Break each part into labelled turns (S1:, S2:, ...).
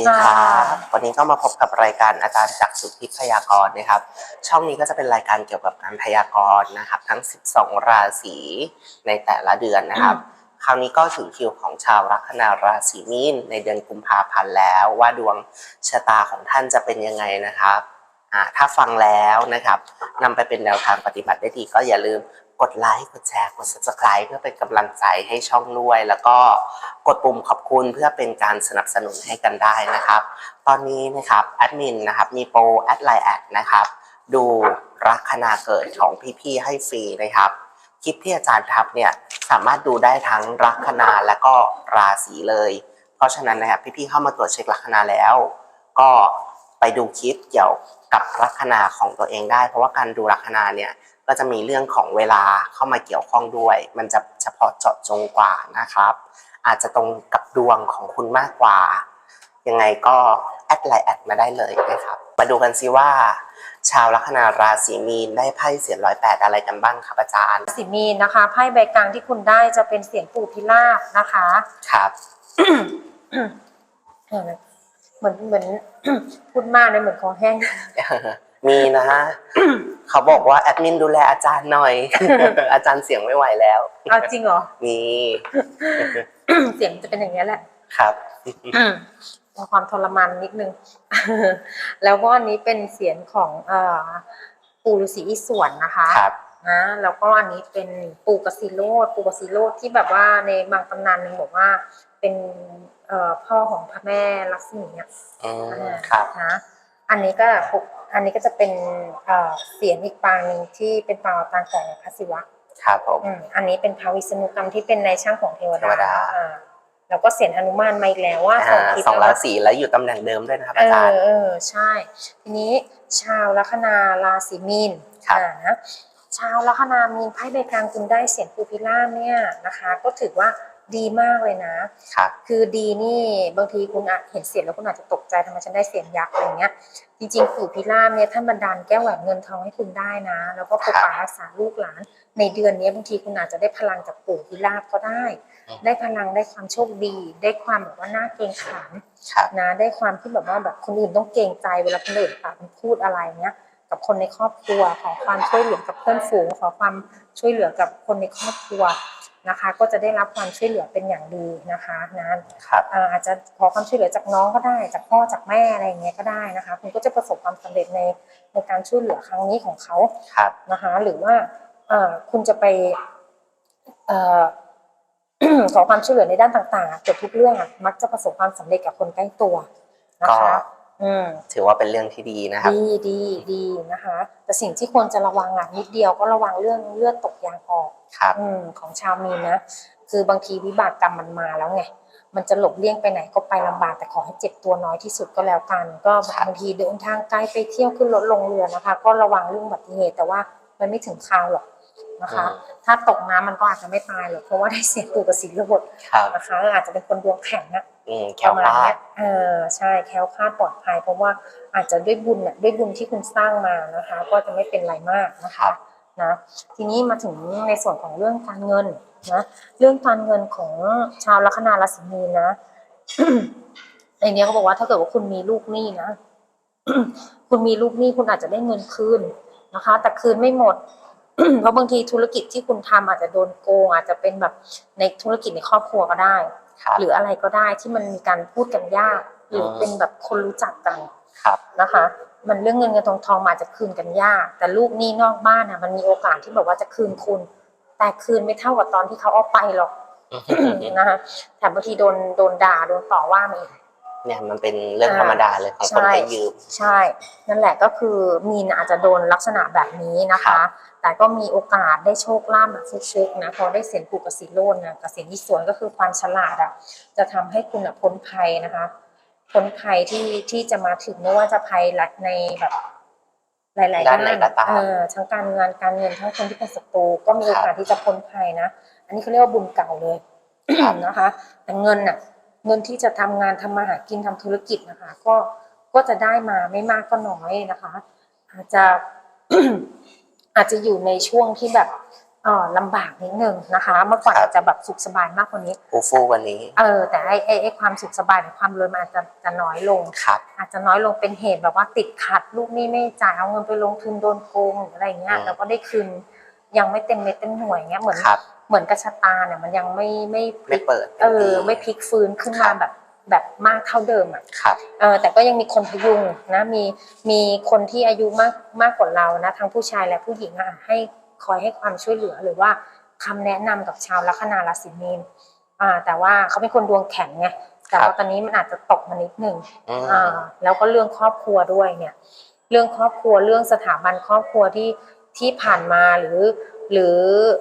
S1: ดีครับวันนี้ก็มาพบกับรายการอาจารย์จากสุทธิพยากรณ์นะครับ ช่องนี้ก็จะเป็นรายการเกี่ยวกับการพยากรณ์นะครับ ทั้ง 12 ราศีในแต่ละเดือนนะครับ คราวนี้ก็ถึงคิวของชาวลัคนาราศีมีนในเดือนกุมภาพันธ์แล้วว่าดวงชะตาของท่านจะเป็นยังไงนะครับอ่า ถ้าฟังแล้วนะครับนำไปเป็นแนวทางปฏิบัติได้ดีก็อย่าลืมกดไลค์กดแชร์กด subscribe เพื่อเป็นกำลังใจให้ช่องด้วย แล้วก็กดปุ่มขอบคุณเพื่อเป็นการสนับสนุนให้กันได้นะครับ ตอนนี้นะครับแอดมินนะครับมีโปรแอดไลน์แอดนะครับ ดูลัคนาเกิดของพี่ๆให้ฟรีนะครับคลิปที่อาจารย์ทับเนี่ยสามารถดูได้ทั้งลัคนาและก็ราศีเลย เพราะฉะนั้นนะครับพี่ๆเข้ามาตรวจเช็คลัคนาแล้ว ก็ ไปดูคลิปเกี่ยวกับลัคนาของตัวเองได้ เพราะว่าการดูลัคนาเนี่ยก็จะมีเรื่องของเวลาเข้ามาเกี่ยวข้องด้วย มันจะเฉพาะเจาะจงกว่านะครับ อาจจะตรงกับดวงของคุณมากกว่า ยังไงก็แอดไลน์แอดมาได้เลยนะครับ มาดูกันซิว่า ชาวลัคนาราศีมีนได้ไพ่เสียร้อยแปดอะไรกันบ้างครับอาจารย์
S2: ราศีมีนนะคะไพ่ใบกลางที่คุณได้จะเป็นเสียงปู่พิราบนะคะ
S1: ครับ
S2: เออเหมือนเหมือน พูดมากเลยเหมือนคอแห้ง
S1: มีนะฮะเขาบอกว่าแอดมินดูแลอาจารย์หน่อย อาจารย์เสียงไม่ไหวแล้ว
S2: เอาจริงเหรอ
S1: มี
S2: เสียงจะเป็นอย่างนี้ยแหละ
S1: ครับ
S2: มีความทรมานนิดนึง แล้วก็อันนี้เป็นเสียงของเอ่อปู่ฤาษีอิศวรนะคะ
S1: ครับ
S2: นะแล้วก็อันนี้เป็นปู่กสิโรดปู่กสิโรดที่แบบว่าในบางตำนานหนึ่งบอกว่า เป็นเอ่อพ่อของพระแม่ลักษมีอะ
S1: อืม
S2: อ่า
S1: ครับ
S2: นะอันนี้ก็ปกอันนี้ก็จะเป็นเอ่อเสียงอีกปางหนึ่งที่เป็นปางต่างของพระศิวะ
S1: ครับผม
S2: อืมอันนี้เป็นพระวิษณุกรรมที่เป็นในช่างของเทว
S1: เทวดา
S2: อ่าแล้วก็เสียงหนุมานมาอีกแล้วว่า
S1: อ่า
S2: คลิป
S1: สอง
S2: แล้ว
S1: ราศีแล้วอยู่ตำแหน่งเดิมด้วยนะครับ
S2: เอ
S1: อาจาร
S2: อ
S1: ย์
S2: เออใช่ ทีนี้ชาวลัคนาราศีมีน
S1: ครับ
S2: อ่านะชาวลัคนามีนไพ่ใบกลางคุณได้เสียงปูพิล่าบเนี่ยนะคะ ก็ถือว่า ดีมากเลยนะ
S1: ครับ
S2: คือดีนี่บางทีคุณอาจเห็นเสียงแล้วคุณอาจจะตกใจทำไมฉันได้เสียงยักษ์อะไรเงี้ย จริงๆปู่พิราบเนี่ยท่านบันดาลแก้วแหวนเงินทองให้คุณได้นะ แล้วก็ปกปักรักษาลูกหลาน ในเดือนนี้บางทีคุณอาจจะได้พลังจากปู่พิราบก็ได้
S1: อืม
S2: ได้พลังได้ความโชคดี ได้ความแบบว่าน่าเกรงขาม
S1: ครับ
S2: นะได้ความที่แบบว่าแบบคนอื่นต้องเกรงใจเวลาคนอื่นปากมันพูดอะไรเนี้ยกับคนในครอบครัวขอความช่วยเหลือกับเพื่อนฝูงขอความช่วยเหลือกับคนในครอบครัว นะคะ ก็จะได้รับความช่วยเหลือเป็นอย่างดีนะคะนะครับเอ่ออาจจะขอความช่วยเหลือจากน้องก็ได้ จากพ่อจากแม่อะไรอย่างเงี้ยก็ได้นะคะ คุณก็จะประสบความสำเร็จในในการช่วยเหลือครั้งนี้ของเขา
S1: ครับ
S2: นะคะ หรือว่าเอ่อคุณจะไปเอ่อขอความช่วยเหลือในด้านต่างๆอะเกือบทุกเรื่องอะมักจะประสบความสำเร็จกับคนใกล้ตัวนะคะ อืม
S1: ถือว่าเป็นเรื่องที่ดีนะครับ
S2: ดีดีดีนะคะ แต่สิ่งที่ควรจะระวังอะนิดเดียวก็ระวังเรื่องเลือดตกยางออก
S1: ครับ
S2: อืมของชาวมีนนะ คือบางทีวิบากกรรมมันมาแล้วไงมันจะหลบเลี่ยงไปไหนก็ไปลำบากแต่ขอให้เจ็บตัวน้อยที่สุดก็แล้วกัน ก็
S1: ครับ
S2: บางทีเดินทางไกลไปเที่ยวขึ้นรถลงเรือนะคะ ก็ระวังเรื่องอุบัติเหตุแต่ว่ามันไม่ถึงคราวหรอก นะคะ ถ้าตกน้ำมันก็อาจจะไม่ตายหรอกเพราะว่าได้เสียปู่กับสีระบด
S1: ครับ
S2: นะคะอาจจะเป็นคนดวงแข็งนะ
S1: อืมแค
S2: ป
S1: ล้ว
S2: ระ
S1: ค
S2: มาณ
S1: ลา
S2: เนี้
S1: ด
S2: ยเออใช่แคล้วคลาดปลอดภัย เพราะว่าอาจจะด้วยบุญเนี่ยด้วยบุญที่คุณสร้างมานะคะ ก็จะไม่เป็นไรมากนะ
S1: ครั
S2: คะ
S1: บ
S2: นะทีนี้มาถึงในส่วนของเรื่องการเงินนะเรื่องการเงินของชาวลัคนาราศีมีนนะในเนี้ยเขาบอกว่าถ้าเกิดว่าคุณมีลูกหนี้นะคุณมีลูกหนี้คุณอาจจะได้เงินคืนนะคะ แต่คืนไม่หมด เพราะบางทีธุรกิจที่คุณทำอาจจะโดนโกง อาจจะเป็นแบบในธุรกิจในครอบครัวก็ได้
S1: ครับ
S2: หรืออะไรก็ได้ที่มันมีการพูดกันยาก หรือ
S1: อืม
S2: เป็นแบบคนรู้จักกัน
S1: ครับ
S2: นะคะ มันเรื่องเงินเงินทองทองมันอาจจะคืนกันยาก แต่ลูกหนี้นอกบ้านอะมันมีโอกาสที่แบบว่าจะคืนคุณ แต่คืนไม่เท่ากับตอนที่เขาเอาไปหรอกนะคะแต่บางทีโดนโดนด่าโดนต่อว่ามาอีก
S1: เนี่ยมันเป็นเรื่องธรรมดาเลยของคน
S2: ใช่
S1: ไปยืม
S2: ใช่ นั่นแหละก็คือมีนอาจจะโดนลักษณะแบบนี้นะ
S1: ครั
S2: คะ
S1: บ
S2: แต่ก็มีโอกาสได้โชคลาภแบบฟุกๆนะพอได้เสียงปูกบสีโลนนะกับเสียงที่สวนก็คือความฉลาดอะจะทำให้คุณอะพ้นภัยนะคะพ้นภัยที่ที่จะมาถึงไม่ว่าจะภัยรัดในแบบหลายๆ
S1: ด้า
S2: ด้านน
S1: ไหนก็ตาม
S2: เออทั้งการงานการเงินทั้งคนที่เป็นศัตรูก็มีโอกาสที่จะพ้นภัยนะ อันนี้เขาเรียกว่าบุญเก่าเลยนะคะ แต่เงินน่ะ เงินที่จะทำงานทำมาหากินทำธุรกิจนะคะ ก็ก็จะได้มาไม่มากก็น้อยนะคะ อาจจะอาจจะอยู่ในช่วงที่แบบเออลำบากนิดนึงนะคะ เมื่อก่อน
S1: ครับ
S2: อาจจะแบบสุขสบายมากกว่านี้
S1: ฟูฟูวันนี้
S2: เออ แต่ไอ้ไอ้ไอ้ความสุขสบายหรือความรวยมันอาจจะจะน้อยลง
S1: ครับ
S2: อาจจะน้อยลงเป็นเหตุแบบว่าติดขัด ลูกหนี้ไม่จ่ายเอาเงินไปลงทุนโดนโกงหรืออะไรเงี้ย
S1: อืม
S2: แล้วก็ได้คืนยังไม่เต็มเม็ดเต็มหน่วยเงี้ยเหมือน
S1: ครับ
S2: เหมือนกระชะตาเนี่ยมันยังไม่ไม่พ
S1: ไม่
S2: ลิก
S1: เปิด
S2: เออ
S1: ต็ที่
S2: ไม่พลิกฟื้นขึ้นมา
S1: ครับ
S2: แบบแบบมากเท่าเดิมอะ
S1: ครับ
S2: เออแต่ก็ยังมีคนพยุงนะมีมีคนที่อายุมากมากกว่าเรานะทั้งผู้ชายและผู้หญิงอะให้คอยให้ความช่วยเหลือหรือว่าคำแนะนำกับชาวลัคนาราศีมีนอ่าแต่ว่าเขาเป็นคนดวงแข็งไงแต่
S1: ครั
S2: ว่า
S1: บ
S2: ตอนนี้มันอาจจะตกมานิดนึง
S1: อืม
S2: อ่าแล้วก็เรื่องครอบครัวด้วยเนี่ย เรื่องครอบครัวเรื่องสถาบันครอบครัวที่ ที่ผ่านมาหรือ หรือ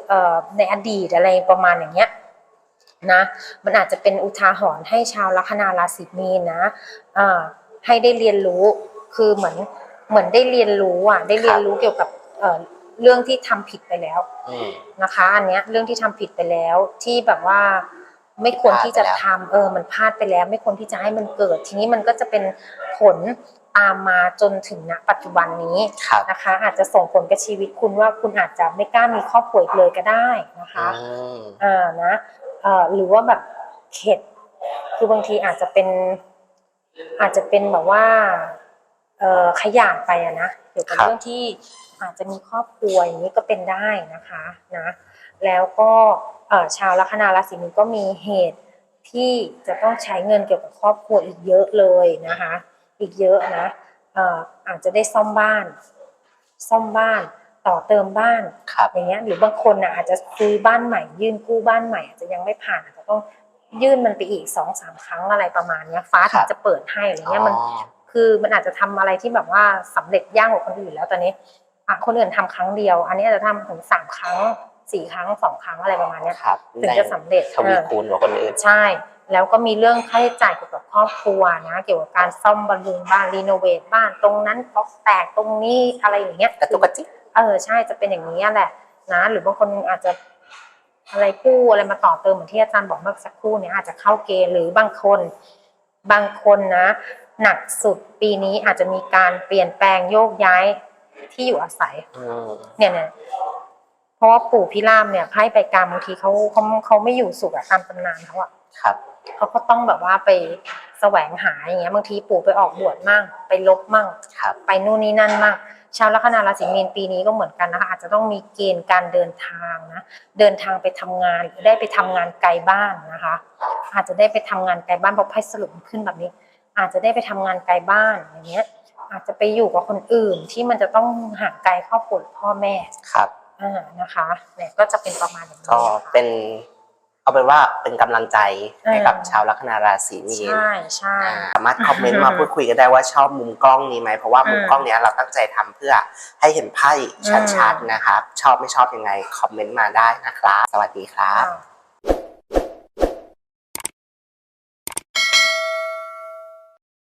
S2: เอ่อในอดีตอะไรประมาณอย่างเงี้ยนะมันอาจจะเป็นอุทาหรณ์ให้ชาวลัคนาราศีมีนนะอ่าให้ได้เรียนรู้คือเหมือนเหมือนได้เรียนรู้อะได้เรียนรู้เกี่ยวกับเอ่อเรื่องที่ทำผิดไปแล้ว
S1: อืม
S2: นะคะ อันเนี้ยเรื่องที่ทำผิดไปแล้วที่แบบว่าไม่ควรที่จะ
S1: พลาดไปแล้ว
S2: ทำเออ มันพลาดไปแล้ว ไม่ควรที่จะให้มันเกิด ทีนี้มันก็จะเป็นผลตามมาจนถึงณปัจจุบันนี้
S1: ครับ
S2: นะคะ อาจจะส่งผลกับชีวิตคุณว่าคุณอาจจะไม่กล้ามีครอบครัวอีกเลยก็ได้นะคะ
S1: อืม
S2: อ่านะเอ่อหรือว่าแบบเข็ดคือบางทีอาจจะเป็น อาจจะเป็นแบบว่าเอ่อขยาดไปอะนะเกี่ยวกับ
S1: ครับ
S2: เรื่องที่อาจจะมีครอบครัวอย่างนี้ก็เป็นได้นะคะนะแล้วก็เอ่อชาวลัคนาราศีมีนก็มีเหตุที่จะต้องใช้เงินเกี่ยวกับครอบครัวอีกเยอะเลยนะคะ อีกเยอะนะเอ่ออาจจะได้ซ่อมบ้าน ซ่อมบ้านต่อเติมบ้าน
S1: ครับ
S2: อย่างเงี้ยหรือบางคนน่ะอาจจะซื้อบ้านใหม่ ยื่นกู้บ้านใหม่ อาจจะยังไม่ผ่านอาจจะต้องยื่นมันไปอีกสองสามครั้งอะไรประมาณเนี้ยฟ้า
S1: ครั
S2: ถึง
S1: บ
S2: จะเปิดให้อะไรเงี้ยมัน
S1: อ๋อ
S2: คือมันอาจจะทำอะไรที่แบบว่าสำเร็จยากกว่าคนอื่นแล้วตอนนี้อะคนอื่นทำครั้งเดียว อันนี้อาจจะทำถึงสามครั้งสี่ครั้งสองครั้งอะไรประมาณเนี้ย
S1: ครับ
S2: ถึงจะสำเร็จ
S1: ทวี
S2: เออ
S1: คูณกว่าคนอื่น
S2: ใช่ แล้วก็มีเรื่องค่าใช้จ่ายเกี่ยวกับ ครอบครัวนะ เกี่ยวกับการซ่อมบำรุงบ้านรีโนเวทบ้านตรงนั้นป๊อกแตกตรงนี้อะไรอย่างเงี้ย
S1: กระตุกกระจิก
S2: เออใช่จะเป็นอย่างนี้แหละนะ หรือบางคนอาจจะอะไรกู้อะไรมาต่อเติมเหมือนที่อาจารย์บอกเมื่อสักครู่เนี้อาจจะเข้าเกณฑ์หรือบางคน บางคนนะ หนักสุดปีนี้อาจจะมีการเปลี่ยนแปลงโยกย้ายที่อยู่อาศัย
S1: อืม
S2: เนี่ยเนี่ยเพราะว่าปู่พิรามเนี่ยไพ่ไปกลางบางทีเขาเขาเขาไม่อยู่สุขอะตามตำนานเขาอะ
S1: ครับ
S2: เขาก็ต้องแบบว่าไป แสวงหาอย่างเงี้ยบางทีปู่ไปออกบวชมั่งไปลบมั่ง
S1: ครับ
S2: ไปนู่นนี่นั่นมากชาวลัคนาราศีมีนปีนี้ก็เหมือนกันนะคะอาจจะต้องมีเกณฑ์การเดินทางนะเดินทางไปทำงานหรือได้ไปทำงานไกลบ้านนะคะ อาจจะได้ไปทำงานไกลบ้านเพราะไพ่สรุปมันขึ้นแบบนี้ อาจจะได้ไปทำงานไกลบ้านอย่างเงี้ย อาจจะไปอยู่กับคนอื่นที่มันจะต้องห่างไกลครอบครัวหรือพ่อแม่
S1: ครับ
S2: อ่านะคะเนี่ยก็จะเป็นประมาณอย่างนี้
S1: ก็
S2: นะคะ
S1: เป็น เอาเป็นว่าเป็นกำลังใจให้กับ
S2: เออ
S1: ชาวลัคนาราศีมีน
S2: ใช่ใช่
S1: อ่าสามารถคอมเมนต์มาพูดคุยกันได้ว่าชอบมุมกล้องนี้ไหมเพราะว่ามุม
S2: อืม
S1: กล้องเนี้ยเราตั้งใจทำเพื่อให้เห็นไพ่ชัดๆนะครับ ชอบไม่ชอบยังไงคอมเมนต์มาได้นะครับ สวัสดีครับ
S2: อ่า